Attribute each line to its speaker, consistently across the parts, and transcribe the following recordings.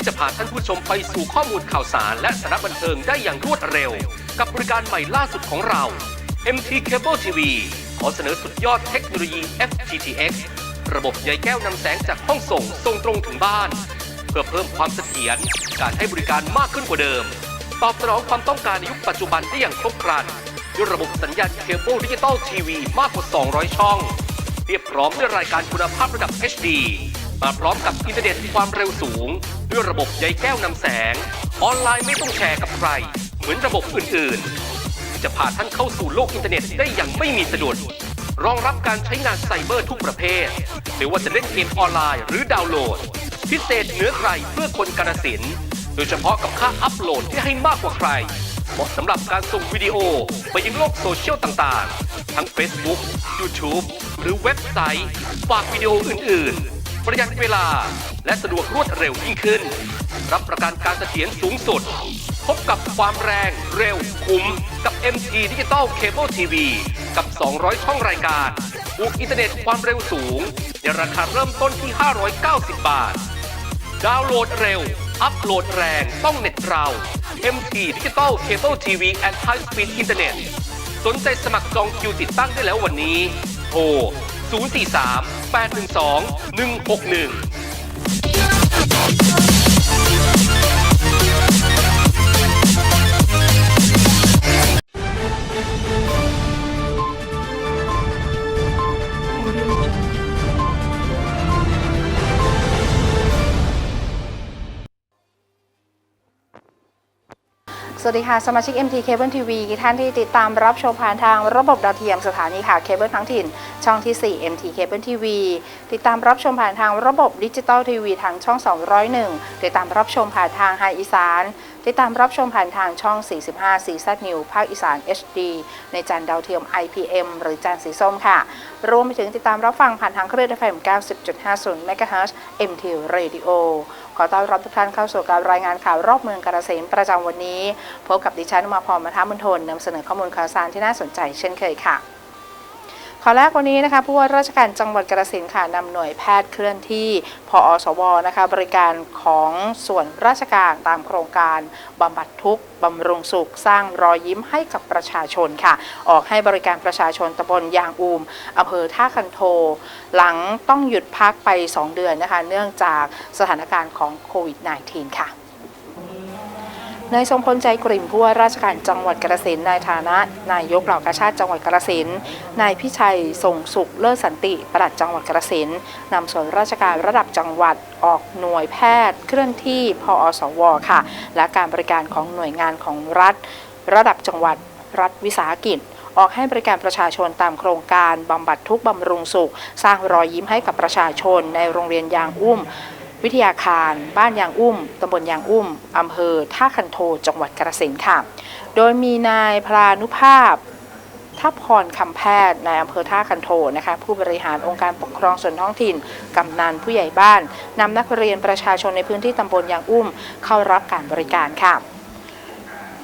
Speaker 1: ที่จะพาท่านผู้ชมไปสู่ข้อมูลข่าวสาร และสาระบันเทิงได้อย่างรวดเร็ว กับบริการใหม่ล่าสุดของเรา MT Cable TV ขอเสนอสุดยอดเทคโนโลยี FTTX ระบบใยแก้วนำแสงจากห้องส่งส่งตรงถึงบ้าน เพื่อเพิ่มความเสถียรการให้บริการมากขึ้นกว่าเดิม ตอบสนองความต้องการในยุคปัจจุบันได้อย่างครบครันด้วยระบบสัญญาณเคเบิลดิจิตอลทีวีมากกว่า 200 ช่อง เรียบพร้อมด้วยรายการคุณภาพระดับ HD มาพร้อมกับอินเทอร์เน็ตความเร็วสูง ด้วยระบบใยแก้วนำแสง ออนไลน์ไม่ต้องแชร์กับใคร เหมือนระบบอื่นๆ จะพาท่านเข้าสู่โลกอินเทอร์เน็ตได้อย่างไม่มีสะดุดรองรับการใช้งานไซเบอร์ทุกประเภท ไม่ว่าจะเล่นเกมออนไลน์หรือดาวน์โหลด พิเศษเหนือใครเพื่อคนกาฬสิน โดยเฉพาะกับค่าอัพโหลดที่ให้มากกว่าใคร เหมาะสำหรับการส่งวิดีโอไปยังโลกโซเชียลต่างๆ ทั้ง Facebook YouTube หรือเว็บไซต์ ฝากวิดีโออื่นๆ ประหยัดเวลา และสะดวกรวดเร็วยิ่งขึ้น รับประกันการเสถียรสูงสุด พบกับความแรงเร็วคุ้ม กับ MT Digital Cable TV กับ 200 ช่องรายการบวกอินเทอร์เน็ตความเร็วสูง ในราคาเริ่มต้นที่ 590 บาท ดาวน์โหลดเร็ว อัพโหลดแรงต้องเน็ตเรา MT Digital Cable TV and High Speed Internet สนใจสมัครจองคิวติดตั้งได้แล้ววันนี้ โทร 043 812 161
Speaker 2: สวัสดีค่ะ สมาชิก MT Cable TV ท่านที่ติดตามรับชมผ่านทางระบบดาวเทียมสถานีข่าวเคเบิลทั้งถิ่น ช่องที่ 4 MT Cable TV ติดตามรับชมผ่านทางระบบดิจิตอลทีวีทางช่อง 201 ติดตามรับชมผ่านทางไฮอีสานติดตามรับชมผ่านทางช่อง 45 4 z New ภาคอีสาน HD ในจานดาวเทียม IPM หรือจานสีส้มค่ะ รวมไปถึงติดตามรับฟังผ่านทางคลื่น FM 90.50 MHz MT Radio ขอต้อนรับทุกท่านเข้าสู่การรายงานข่าวรอบเมืองกาฬสินประจำวันนี้ พบกับดิฉันมาพรมาทามุนทนนำเสนอข้อมูลข่าวสารที่น่าสนใจเช่นเคยค่ะ ขอแรกวันนี้นะคะผู้ว่าราชการจังหวัดกาฬสินค่ะนำหน่วยแพทย์เคลื่อนที่พอสวนะคะบริการของส่วนราชการตามโครงการบำบัดทุกข์บำรุงสุข สร้างรอยยิ้มให้กับประชาชนค่ะ ออกให้บริการประชาชนตำบลยางอูมอำเภอท่าคันโท หลังต้องหยุดพักไป 2 เดือนนะคะ เนื่องจากสถานการณ์ของโควิด -19 ค่ะ นายทรงพลใจกริ่มผู้ว่าราชการจังหวัดกาฬสินในฐานะ นายกเหล่ากาชาติจังหวัดกาฬสินนายพิชัยทรงสุขเลิศสันติปลัดจังหวัดกาฬสินนำส่วนราชการระดับจังหวัดออกหน่วยแพทย์ เคลื่อนที่พอสวค่ะ และการบริการของหน่วยงานของรัฐ ระดับจังหวัดรัฐวิสาหกิจออกให้บริการประชาชนตามโครงการบำบัดทุกบำรุงสุข สร้างรอยยิ้มให้กับประชาชนในโรงเรียนยางอุ้ม วิทยาคาร บ้านยางอุ้มตำบลยางอุ้มอำเภอท่าคันโทจังหวัดกระสินค่ะ โดยมีนายพลานุภาพทัพพรคำแพทย์ในอำเภอท่าคันโทนะคะผู้บริหารองค์การปกครองส่วนท้องถิ่น กำนันผู้ใหญ่บ้านนำนักเรียนประชาชนในพื้นที่ตำบลยางอุ้มเข้ารับการบริการค่ะ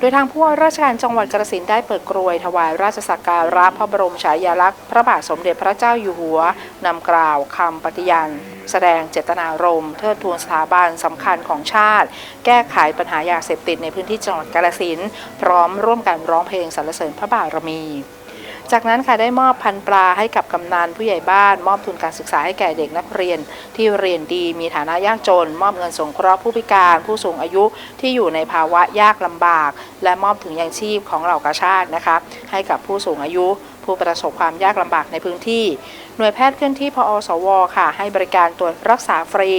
Speaker 2: โดยทางผู้ว่าราชการจังหวัดกระสินได้เปิดกรวย ถวายราชสักการะพระบรมฉายาลักษณ์พระบาทสมเด็จพระเจ้าอยู่หัวนำกล่าวคำปฏิญาณแสดงเจตนารมณ์เทิดทูนสถาบันสำคัญของชาติ แก้ไขปัญหายาเสพติดในพื้นที่จังหวัดกาฬสินพร้อมร่วมกันร้องเพลงสรรเสริญพระบารมี จากนั้นค่ะได้มอบพันปลาให้กับกำนันผู้ใหญ่บ้าน มอบทุนการศึกษาให้แก่เด็กนักเรียน ที่เรียนดีมีฐานะยากจน มอบเงินสงเคราะห์ผู้พิการ ผู้สูงอายุที่อยู่ในภาวะยากลำบาก และมอบถึงยังชีพของเหล่ากาชาตินะคะให้กับผู้สูงอายุ ผู้ประสบความยากลำบากในพื้นที่ หน่วยแพทย์เคลื่อนที่พอสวค่ะ ให้บริการตรวจรักษาฟรี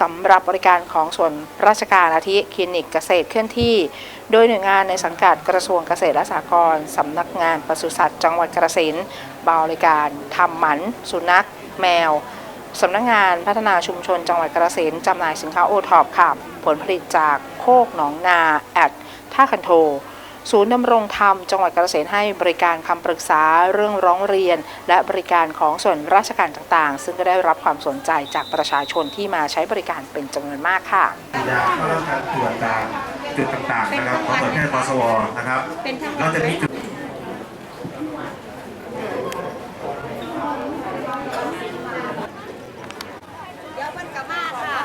Speaker 2: สำหรับบริการของส่วนราชการอาทิคลินิกเกษตรเคลื่อนที่ โดยหน่วยงานในสังกัดกระทรวงเกษตรและสหกรณ์สำนักงานปศุสัตว์จังหวัดกระสินบริการทำหมัน สุนัข แมวสำนักงานพัฒนาชุมชนจังหวัดกระสินจำหน่ายสินค้าโอท็อปค่ะ ผลผลิตจากโคกหนองนาแอดท่าคันโท ศูนย์ดำรงธรรม จังหวัดกระสินธุ์ให้บริการคำปรึกษาเรื่องร้องเรียน และบริการของส่วนราชการต่างๆ ซึ่งก็ได้รับความสนใจจากประชาชนที่มาใช้บริการเป็นจำนวนมากค่ะ
Speaker 3: ยาเข้ารับการตรวจตามจุดต่างๆนะครับของหน่วยแพทย์ปสวนะครับเราจะมีจุด
Speaker 4: เดี๋ยวมันกลับมาค่ะ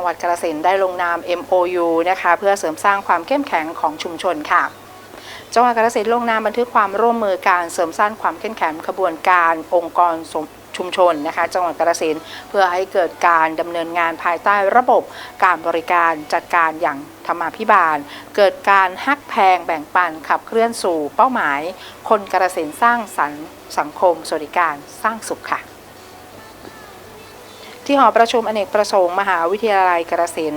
Speaker 4: งหวัด
Speaker 2: กาฬสินได้ลงนาม MOU นะคะเพื่อเสริมสร้างความเข้มแข็งของชุมชนค่ะจังหวัดกาฬสินลงนามบันทึกความร่วมมือการเสริมสร้างความเข้มแข็งขบวนการองค์กรชุมชนนะคะจังหวัดกาฬสินเพื่อให้เกิดการดำเนินงานภายใต้ระบบการบริการจัดการอย่างธรรมาภิบาล เกิดการฮักแพงแบ่งปันขับเคลื่อนสู่เป้าหมาย คนกาฬสินสร้างสรรค์สังคมสวัสดิการสร้างสุขค่ะ ที่หอประชุมอเนกประสงค์มหาวิทยาลัยกาฬสิน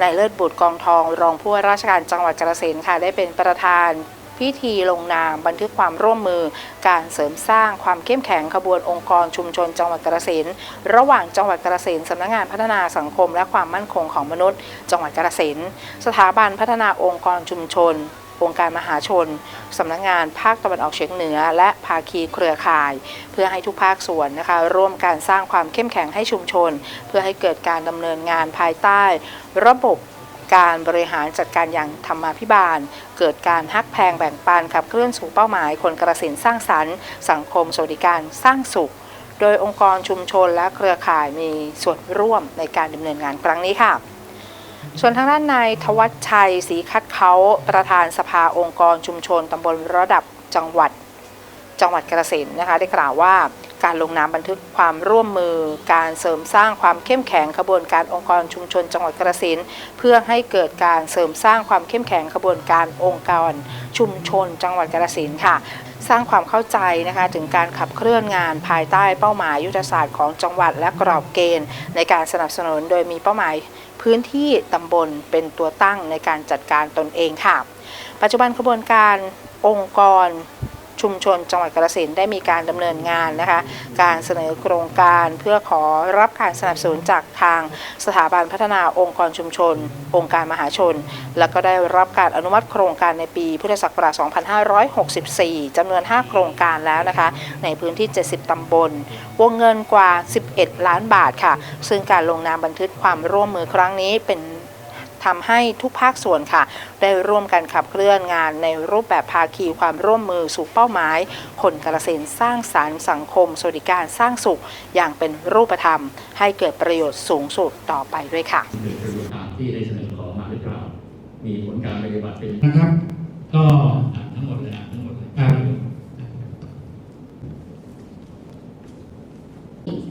Speaker 2: นายเลิศบุตรกองทอง รองผู้ว่าราชการจังหวัดกาฬสินค่ะได้เป็นประธานพิธีลงนามบันทึกความร่วมมือ การเสริมสร้างความเข้มแข็งขบวนองค์กรชุมชนจังหวัดกาฬสินระหว่างจังหวัดกาฬสินสำนักงานพัฒนาสังคมและความมั่นคงของมนุษย์ จังหวัดกาฬสินสถาบันพัฒนาองค์กรชุมชน องค์การมหาชน สำนักงานภาคตะวันออกเฉียงเหนือ และภาคีเครือข่าย เพื่อให้ทุกภาคส่วนนะคะร่วมการสร้างความเข้มแข็งให้ชุมชน เพื่อให้เกิดการดำเนินงานภายใต้ ระบบการบริหารจัดการอย่างธรรมาภิบาล เกิดการฮักแพงแบ่งปันขับเคลื่อนสู่เป้าหมาย คนกระสินสร้างสรรค์ สังคมสวัสดิการสร้างสุข โดยองค์กรชุมชนและเครือข่ายมีส่วนร่วมในการดำเนินงานครั้งนี้ค่ะ ส่วนทางด้านนายทวัชชัยศรีคัดเขาประธานสภาองค์กรชุมชนตำบลระดับจังหวัดจังหวัดกระสินนะคะได้กล่าวว่าการลงนามบันทึกความร่วมมือ การเสริมสร้างความเข้มแข็งขบวนการองค์กรชุมชนจังหวัดกระสินเพื่อให้เกิดการเสริมสร้างความเข้มแข็งขบวนการองค์กรชุมชนจังหวัดกระสินค่ะ สร้างความเข้าใจนะคะถึงการขับเคลื่อนงานภายใต้เป้าหมายยุทธศาสตร์ของจังหวัดและกรอบเกณฑ์ ในการสนับสนุนโดยมีเป้าหมาย พื้นที่ตำบลเป็นตัวตั้งในการจัดการตนเองค่ะ ปัจจุบันขบวนการองค์กร ชุมชนจังหวัดกาฬสินได้มีการดำเนินงานนะคะ การเสนอโครงการเพื่อขอรับการสนับสนุนจากทางสถาบันพัฒนาองค์กรชุมชน องค์การมหาชน แล้วก็ได้รับการอนุมัติโครงการในปีพุทธศักราช 2564จำนวน 5 โครงการแล้วนะคะ ในพื้นที่ 70ตำบล วงเงินกว่า 11 ล้านบาทค่ะ ซึ่งการลงนามบันทึกความร่วมมือครั้งนี้เป็น ทำให้ทุกภาคส่วนค่ะ ได้ร่วมกันขับเคลื่อนงานในรูปแบบภาคีความร่วมมือสู่เป้าหมาย คนกระสินสร้างสารรค์สังคมสวัสดิการสร้างสุข อย่างเป็นรูปธรรม ให้เกิดประโยชน์สูงสุดต่อไปด้วยค่ะ
Speaker 4: หนึ่งกระบวนการที่ได้เสนอขอมาหรือเปล่ามีผลการปฏิบัติเป็น
Speaker 5: นะครับ ก็
Speaker 4: อ่านทั้งหมดเลยอ่านทั้งหมดเลย
Speaker 5: อ่า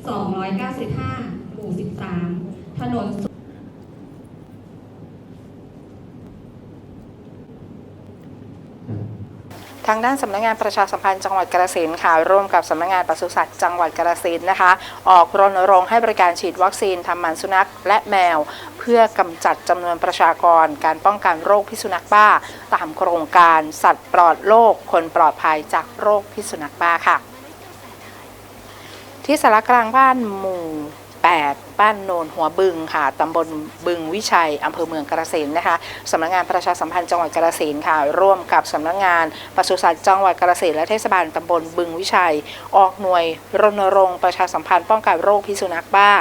Speaker 6: 295 หมู่ 13 ถนน
Speaker 2: ทางด้านสำนักงานประชาสัมพันธ์จังหวัดกาฬสินค่ะ ร่วมกับสำนักงานปศุสัตว์จังหวัดกาฬสินนะคะ ออกรณรงค์ให้บริการฉีดวัคซีนทำหมันสุนัขและแมว เพื่อกำจัดจำนวนประชากร การป้องกันโรคพิษสุนัขบ้า ตามโครงการสัตว์ปลอดโรคคนปลอดภัยจากโรคพิษสุนัขบ้าค่ะ ที่สารกลางบ้านหมู่ 8 บ้านโนนหัวบึงค่ะตำบลบึงวิชัยอำเภอเมืองกาฬสินนะคะสำนักงานประชาสัมพันธ์จังหวัดกาฬสินค่ะ ร่วมกับสำนักงานปศุสัตว์จังหวัดกาฬสินและเทศบาลตำบลบึงวิชัย ออกหน่วยรณรงค์ประชาสัมพันธ์ป้องกันโรคพิษสุนัขบ้า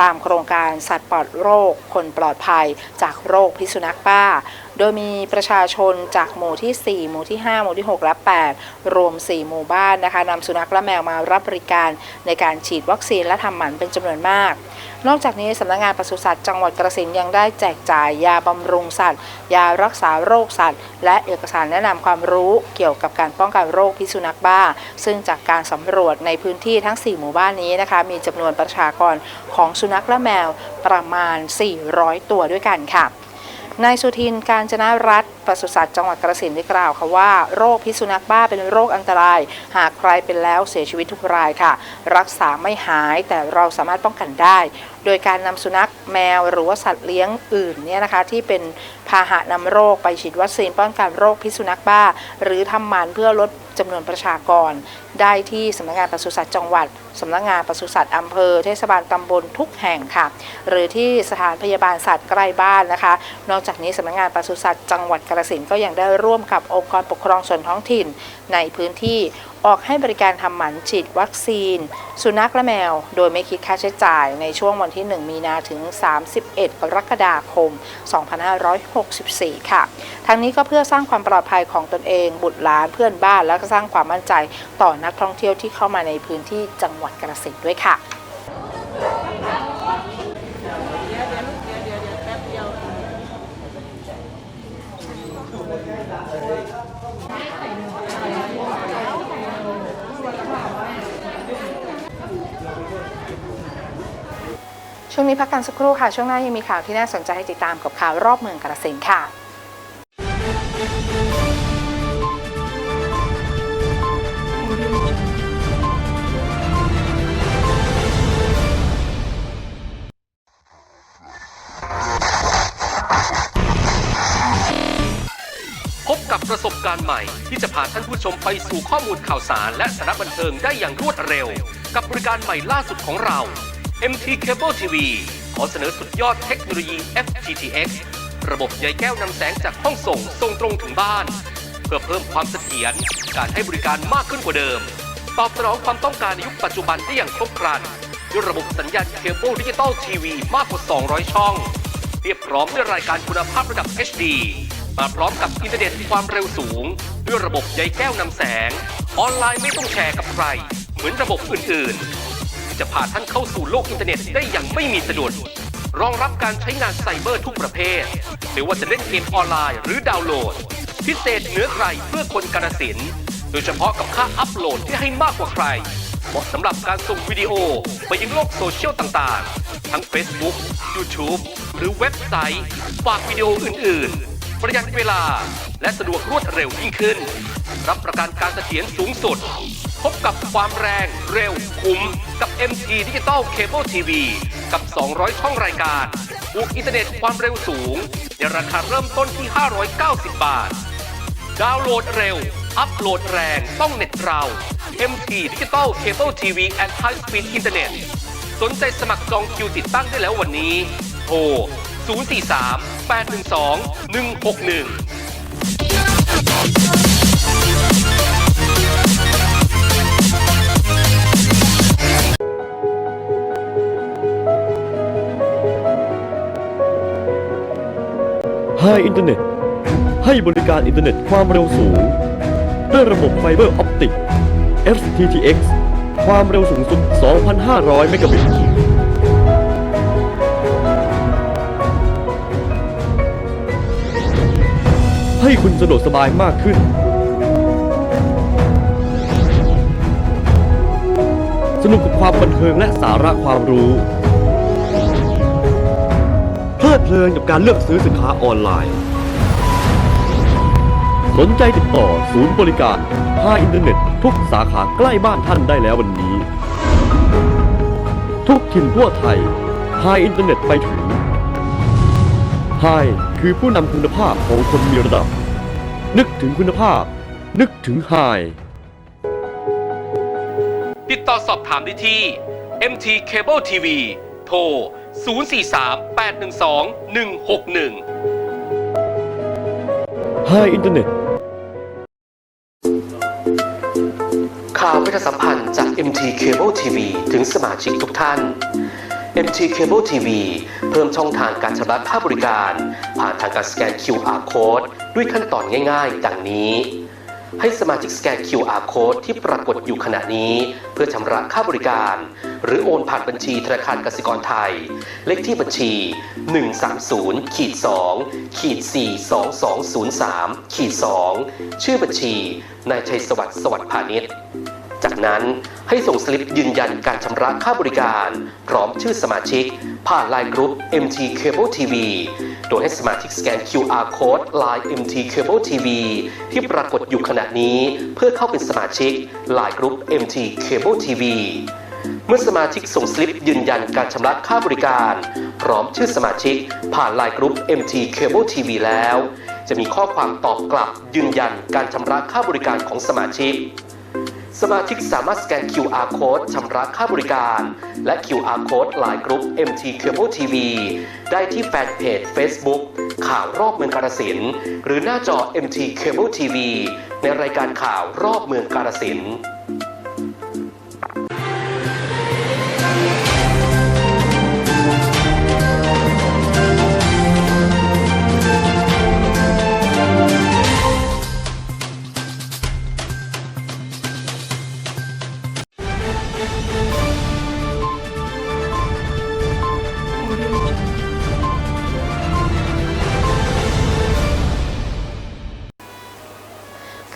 Speaker 2: ตามโครงการสัตว์ปลอดโรคคนปลอดภัย จากโรคพิษสุนัขบ้า โดยมีประชาชนจากหมู่ที่ 4 หมู่ที่ 5 หมู่ที่ 6 และ 8 รวม 4 หมู่บ้านนะคะนำสุนัขและแมวมารับบริการในการฉีดวัคซีนและทำหมันเป็นจำนวนมาก นอกจากนี้สำนักงานปศุสัตว์จังหวัดกระสินยังได้แจกจ่ายยาบำรุงสัตว์ ยารักษาโรคสัตว์ และเอกสารแนะนำความรู้เกี่ยวกับการป้องกันโรคพิษสุนัขบ้า ซึ่งจากการสำรวจในพื้นที่ทั้ง 4 หมู่บ้านนี้นะคะมีจำนวนประชากรของสุนัขและแมวประมาณ 400 ตัวด้วยกันค่ะ นายสุทินการจนรัฐปศุสัตว์จังหวัดกระสินได้กล่าวค่ะว่าโรคพิษสุนัขบ้าเป็นโรคอันตราย หากใครเป็นแล้วเสียชีวิตทุกรายค่ะ รักษาไม่หายแต่เราสามารถป้องกันได้ โดยการนำสุนัขแมวหรือว่าสัตว์เลี้ยงอื่นเนี่ยนะคะที่เป็นพาหะนำโรคไปฉีดวัคซีนป้องกันโรคพิษสุนัขบ้า หรือทำหมันเพื่อลดจำนวนประชากร ได้ที่สำนักงานปศุสัตว์จังหวัดสำนักงานปศุสัตว์อำเภอ เทศบาลตำบลทุกแห่งค่ะ หรือที่สถานพยาบาลสัตว์ใกล้บ้านนะคะ นอกจากนี้สำนักงานปศุสัตว์จังหวัดกระสินก็ยังได้ร่วมกับองค์กรปกครองส่วนท้องถิ่นในพื้นที่ ออกให้บริการทำหมันฉีดวัคซีน สุนัขและแมว โดยไม่คิดค่าใช้จ่ายในช่วงวันที่ 1 มีนาถึง 31 กรกฎาคม 2564 ค่ะ ทั้งนี้ก็เพื่อสร้างความปลอดภัยของตนเอง บุตรหลานเพื่อนบ้าน และก็สร้างความมั่นใจต่อนักท่องเที่ยวที่เข้ามาในพื้นที่จังหวัดกระสินด้วยค่ะ ช่วงนี้พักกันสักครู่ค่ะ ช่วงหน้ายังมีข่าวที่น่าสนใจให้ติดตามกับข่าวรอบเมืองกาฬสินค่ะ
Speaker 1: พบกับประสบการณ์ใหม่ ที่จะพาท่านผู้ชมไปสู่ข้อมูลข่าวสาร และสาระบันเทิงได้อย่างรวดเร็ว กับบริการใหม่ล่าสุดของเรา MT Cable TV ขอเสนอสุดยอดเทคโนโลยี FTTX ระบบใยแก้วนำแสงจากห้องส่งส่งตรงถึงบ้าน เพื่อเพิ่มความเสถียรการให้บริการมากขึ้นกว่าเดิม ตอบสนองความต้องการในยุคปัจจุบันได้อย่างครบครันด้วยระบบสัญญาณเคเบิลดิจิตอลทีวีมากกว่า 200 ช่อง เรียบพร้อมด้วยรายการคุณภาพระดับ HD มาพร้อมกับอินเทอร์เน็ตความเร็วสูง ด้วยระบบใยแก้วนำแสง ออนไลน์ไม่ต้องแชร์กับใคร เหมือนระบบอื่นๆ จะพาท่านเข้าสู่โลกอินเทอร์เน็ตได้อย่างไม่มีสะดุด รองรับการใช้งานไซเบอร์ทุกประเภท ไม่ว่าจะเล่นเกมออนไลน์หรือดาวน์โหลด พิเศษเหนือใครเพื่อคนกาฬสิน โดยเฉพาะกับค่าอัพโหลดที่ให้มากกว่าใคร เหมาะสำหรับการส่งวิดีโอไปยังโลกโซเชียลต่างๆ ทั้ง Facebook YouTube หรือเว็บไซต์ฝากวิดีโออื่นๆ ประหยัดเวลาและสะดวกรวดเร็วยิ่งขึ้น รับประกันการเสถียรสูงสุด พบกับความแรงเร็วคุ้ม กับ MT Digital Cable TV กับ 200 ช่องรายการบวกอินเทอร์เน็ตความเร็วสูง ในราคาเริ่มต้นที่ 590 บาท ดาวน์โหลดเร็ว อัพโหลดแรงต้องเน็ตเรา MT Digital Cable TV and High Speed Internet สนใจสมัครจองคิวติดตั้งได้แล้ววันนี้โทร 043 812 161
Speaker 5: ไฮอินเทอร์เน็ตให้บริการอินเทอร์เน็ตความเร็วสูง ด้วยระบบไฟเบอร์ออปติก FTTX ความเร็วสูงสุด 2,500 เมกะบิต ให้คุณสะดวกสบายมากขึ้น สนุกกับความบันเทิงและสาระความรู้ ลิดเพลินกับการเลือกซื้อสินค้าออนไลน์ สนใจติดต่อศูนย์บริการภาอินเทอร์เน็ต ทุกสาขาใกล้บ้านท่านได้แล้ววันนี้ ทุกถิ่นทั่วไทยพาอินเทอร์เน็ตไปถึงไฮคือผู้นำคุณภาพของคนมีระดับ นึกถึงคุณภาพ นึกถึงไฮ
Speaker 1: ติดต่อสอบถามได้ที่ MT Cable TV โทร 043 812 161
Speaker 5: ไฮอินเทอร์เน็ต
Speaker 1: ข่าวประชาสัมพันธ์จาก MT Cable TV ถึงสมาชิกทุกท่าน MT Cable TV เพิ่มช่องทางการชำระค่าบริการ ผ่านทางการสแกน QR Code ด้วยขั้นตอนง่ายๆ ดังนี้ ให้สมาชิกสแกน QR Code ที่ปรากฏอยู่ขณะนี้ เพื่อชำระค่าบริการ หรือโอนผ่านบัญชีธนาคารกสิกรไทย เลขที่บัญชี 130ขีด2ขีด42203ขีด2ชื่อบัญชี นายชัยสวัสดิ์สวัสดิ์พาณิชย์ จากนั้นให้ส่งสลิปยืนยันการชำระค่าบริการ พร้อมชื่อสมาชิก ผ่านไลน์กรุ๊ป MT Cable TV โดยให้สมาชิกสแกน QR Code Line MT Cable TV ที่ปรากฏอยู่ขณะนี้ เพื่อเข้าเป็นสมาชิกไลน์กรุ๊ป MT Cable TV เมื่อสมาชิกส่งสลิปยืนยันการชำระค่าบริการ พร้อมชื่อสมาชิก ผ่านไลน์กรุ๊ป MT Cable TV แล้ว จะมีข้อความตอบกลับยืนยันการชำระค่าบริการของสมาชิก สมาชิกสามารถสแกน QR Code ชำระค่าบริการ และ QR Code ไลน์กรุ๊ป MT Cable TV ได้ที่แฟนเพจ Facebook ข่าวรอบเมืองกาฬสินธุ์หรือหน้าจอ MT Cable TV ในรายการข่าวรอบเมืองกาฬสิน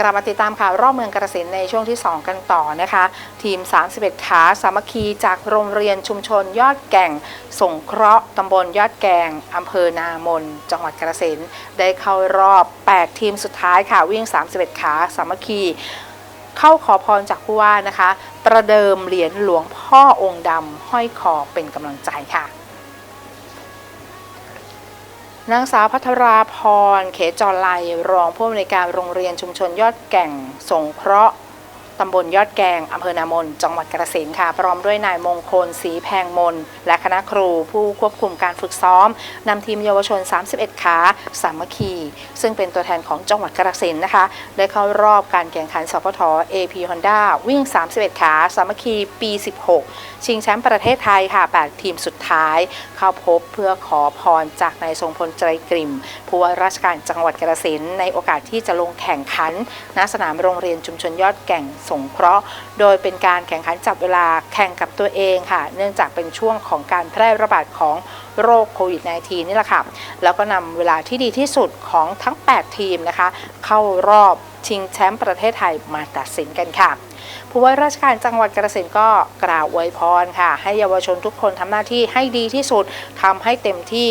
Speaker 2: ลับมาติดตามข่าวรอบเมืองกระสินในช่วงที่ 2 กันต่อนะคะ ทีม 31 ขาสามัคคีจากโรงเรียนชุมชนยอดแก่ง สงเคราะห์ตำบลยอดแกงอำเภอนามน จังหวัดกระสินได้เข้ารอบ 8 ทีมสุดท้ายค่ะ วิ่ง 31 ขาสามัคคี เข้าขอพรจากผู้ว่านะคะ ประเดิมเหรียญหลวงพ่อองค์ดำห้อยคอเป็นกำลังใจค่ะ นางสาวพัทราพร เขจรไลรองผู้อำนวยการโรงเรียนชุมชนยอดแก่งสงเคราะห์ ตำบลยอดแกงอำเภอนามน จังหวัดกระสินค่ะ พร้อมด้วยนายมงคลศรีแพงมน และคณะครูผู้ควบคุมการฝึกซ้อมนำทีมเยาวชน 31 ขาสามัคคี ซึ่งเป็นตัวแทนของจังหวัดกระสินนะคะ ได้เข้ารอบการแข่งขันสพท AP Honda วิ่ง 31 ขาสามัคคีปี 16 ชิงแชมป์ประเทศไทยค่ะ 8 ทีมสุดท้าย เข้าพบเพื่อขอพรจากนายทรงพลไตรกริมผู้ว่าราชการจังหวัดกระสินในโอกาสที่จะลงแข่งขันณสนามโรงเรียนชุมชนยอดแก่งสงเคราะห์ โดยเป็นการแข่งขันจับเวลาแข่งกับตัวเองค่ะ เนื่องจากเป็นช่วงของการแพร่ระบาดของโรคโควิด -19 นี่แหละค่ะ แล้วก็นำเวลาที่ดีที่สุดของทั้ง 8 ทีมนะคะ เข้ารอบชิงแชมป์ประเทศไทยมาตัดสินกันค่ะผู้ว่าราชการจังหวัดกระสินก็กล่าวอวยพรค่ะ ให้เยาวชนทุกคนทำหน้าที่ให้ดีที่สุดทำให้เต็มที่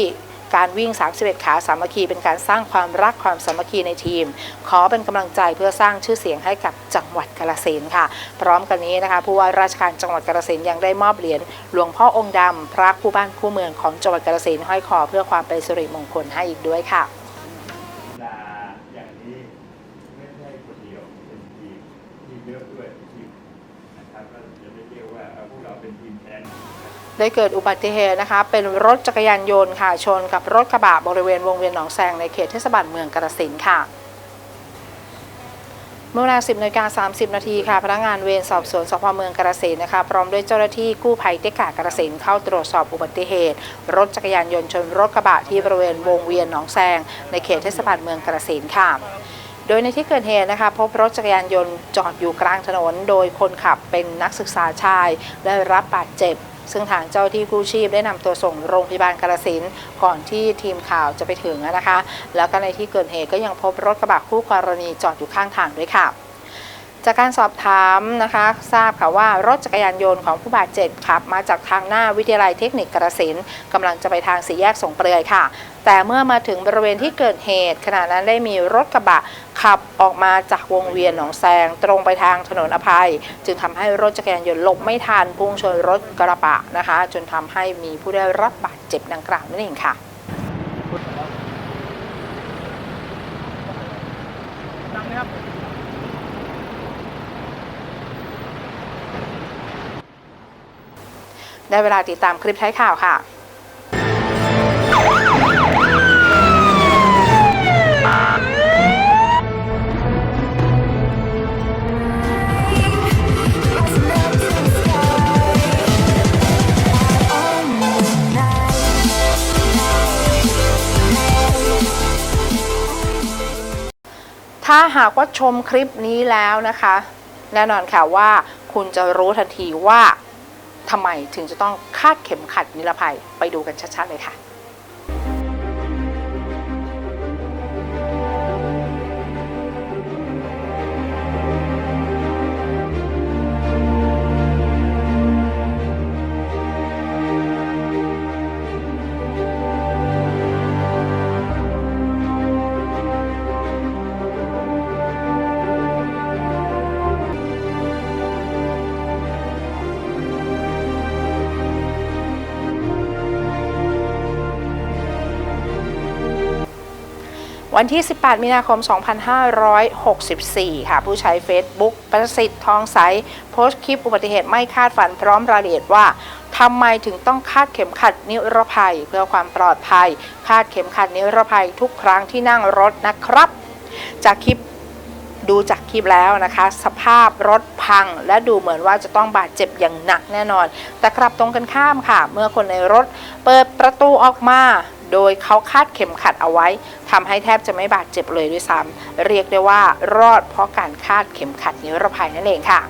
Speaker 2: การวิ่ง 31 ขาสามัคคีเป็นการสร้างความรักความสามัคคีในทีม ขอเป็นกำลังใจเพื่อสร้างชื่อเสียงให้กับจังหวัดกาลสินค่ะ พร้อมกันนี้นะคะผู้ว่าราชการจังหวัดกาลสินยังได้มอบเหรียญหลวงพ่อองค์ดำพระคู่บ้านคู่เมืองของจังหวัดกาลสินห้อยคอเพื่อความเป็นสิริมงคลให้อีกด้วยค่ะ
Speaker 7: กีฬาอย่างนี้ไม่ใช่คนเดียวเป็นทีมทีมเยอะด้วยทีมนะครับก็จะไม่เรียกว่าเอาพวกเราเป็นทีมแชมป์
Speaker 2: ได้เกิดอุบัติเหตุนะคะ เป็นรถจักรยานยนต์ค่ะ ชนกับรถกระบะบริเวณวงเวียนหนองแซงในเขตเทศบาลเมืองกาฬสินค่ะเมื่อเวลา 10นาฬิกา30 นาทีค่ะ พนักงานเวรสอบสวนสพเมืองกาฬสินนะคะ พร้อมด้วยเจ้าหน้าที่กู้ภัยเทศกากาฬสินเข้าตรวจสอบอุบัติเหตุ รถจักรยานยนต์ชนรถกระบะที่บริเวณวงเวียนหนองแซงในเขตเทศบาลเมืองกาฬสินค่ะ โดยในที่เกิดเหตุนะคะ พบรถจักรยานยนต์จอดอยู่กลางถนน โดยคนขับเป็นนักศึกษาชายได้รับบาดเจ็บ ซึ่งทางเจ้าที่กู้ชีพได้นำตัวส่งโรงพยาบาลกาฬสินก่อนที่ทีมข่าวจะไปถึงนะคะ แล้วก็ในที่เกิดเหตุก็ยังพบรถกระบะคู่กรณีจอดอยู่ข้างทางด้วยค่ะจากการสอบถามนะคะทราบค่ะว่ารถจักรยานยนต์ของผู้บาดเจ็บขับ มาจากทางหน้าวิทยาลัยเทคนิคกระสินกำลังจะไปทางสี่แยกสงเปลือยค่ะ แต่เมื่อมาถึงบริเวณที่เกิดเหตุ ขณะนั้นได้มีรถกระบะ ขับออกมาจากวงเวียนหนองแซง ตรงไปทางถนนอภัย จึงทำให้รถจักรยานยนต์หลบไม่ทันพุ่งชนรถกระบะนะคะ จนทำให้มีผู้ได้รับบาดเจ็บดังกล่าวนั่นเองค่ะได้เวลาติดตามคลิปท้ายข่าวค่ะ ถ้าหากว่าชมคลิปนี้แล้วนะคะ แน่นอนค่ะว่าคุณจะรู้ทันทีว่าทำไมถึงจะต้องคาดเข็มขัดนิรภัยไปดูกันชัดๆเลยค่ะ วันที่ 18 มีนาคม 2564 ค่ะ ผู้ใช้ Facebook ประสิทธิ์ทองใส โพสต์คลิปอุบัติเหตุไม่คาดฝันพร้อมรายละเอียดว่าทำไมถึงต้องคาดเข็มขัดนิรภัย เพื่อความปลอดภัย คาดเข็มขัดนิรภัยทุกครั้งที่นั่งรถนะครับ จากคลิปดูจากคลิปแล้วนะคะ สภาพรถพัง และดูเหมือนว่าจะต้องบาดเจ็บอย่างหนักแน่นอน แต่กลับตรงกันข้ามค่ะ เมื่อคนในรถเปิดประตูออกมา โดยเขาคาดเข็มขัดเอาไว้ทำให้แทบจะไม่บาดเจ็บเลยด้วยซ้ำเรียกได้ว่ารอดเพราะการคาดเข็มขัดนิรภัยนั่นเองค่ะ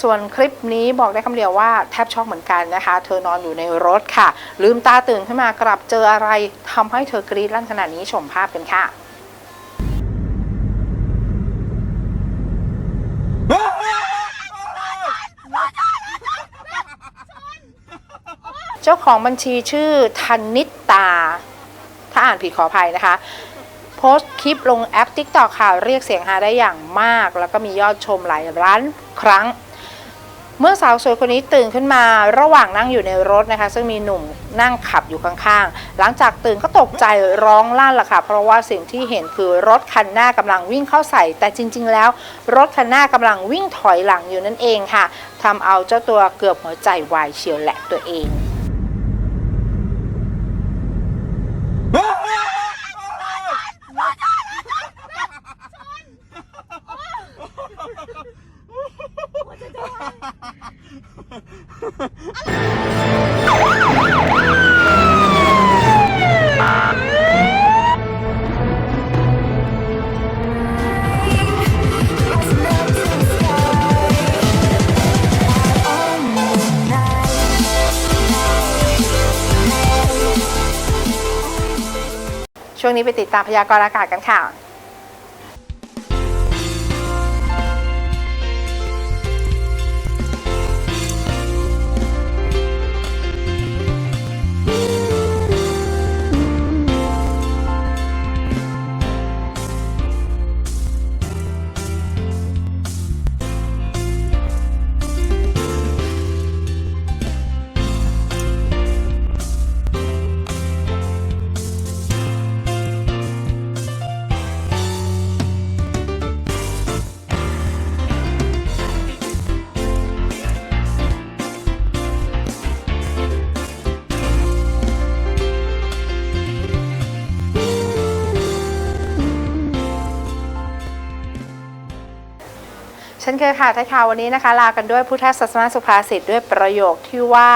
Speaker 2: ส่วนคลิปนี้บอกได้คำเดียวว่าแทบช็อกเหมือนกันนะคะ เธอนอนอยู่ในรถค่ะ ลืมตาตื่นขึ้นมากลับเจออะไรทำให้เธอกรี๊ดลั่นขนาดนี้ชมภาพกันค่ะเจ้าของบัญชีชื่อธนิตตา ถ้าอ่านผิดขออภัยนะคะ โพสต์คลิปลงแอป TikTok ค่ะ เรียกเสียงฮาได้อย่างมาก แล้วก็มียอดชมหลายล้านครั้ง เมื่อสาวสวยคนนี้ตื่นขึ้นมาระหว่างนั่งอยู่ในรถนะคะ ซึ่งมีหนุ่มนั่งขับอยู่ข้างๆ หลังจากตื่นก็ตกใจร้องลั่นล่ะค่ะ เพราะว่าสิ่งที่เห็นคือรถคันหน้ากำลังวิ่งเข้าใส่ แต่จริง ๆ แล้ว รถคันหน้ากำลังวิ่งถอยหลังอยู่นั่นเองค่ะทำเอาเจ้าตัวเกือบหัวใจวายเฉียวแหละตัวเอง ไปติดตามพยากรณ์อากาศกันค่ะ ช่นเคยค่ะท้ายข่าววันนี้นะคะ ลากันด้วยพุทธศาสนาสุภาษิตด้วยประโยคที่ว่า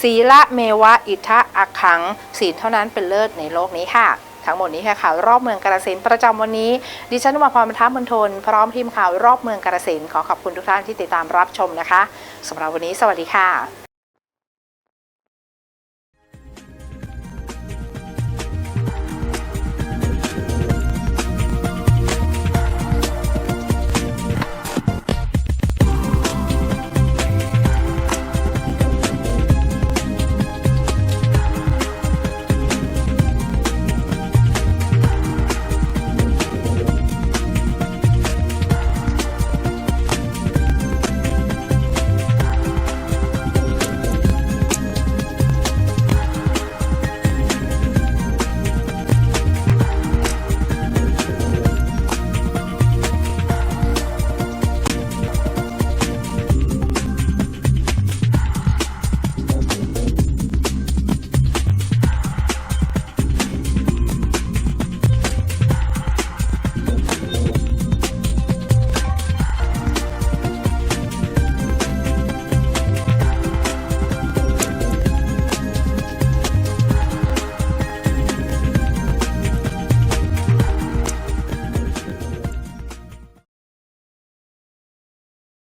Speaker 2: ศีละเมวะอิทะอักขัง ศีลเท่านั้นเป็นเลิศในโลกนี้ค่ะ ทั้งหมดนี้ค่ะข่าวรอบเมืองกาลสินประจำวันนี้ ดิฉันนุมาพรบรรทัดมณฑลพร้อมทีมข่าวรอบเมืองกาลสินขอขอบคุณทุกท่านที่ติดตามรับชมนะคะสำหรับวันนี้ สวัสดีค่ะ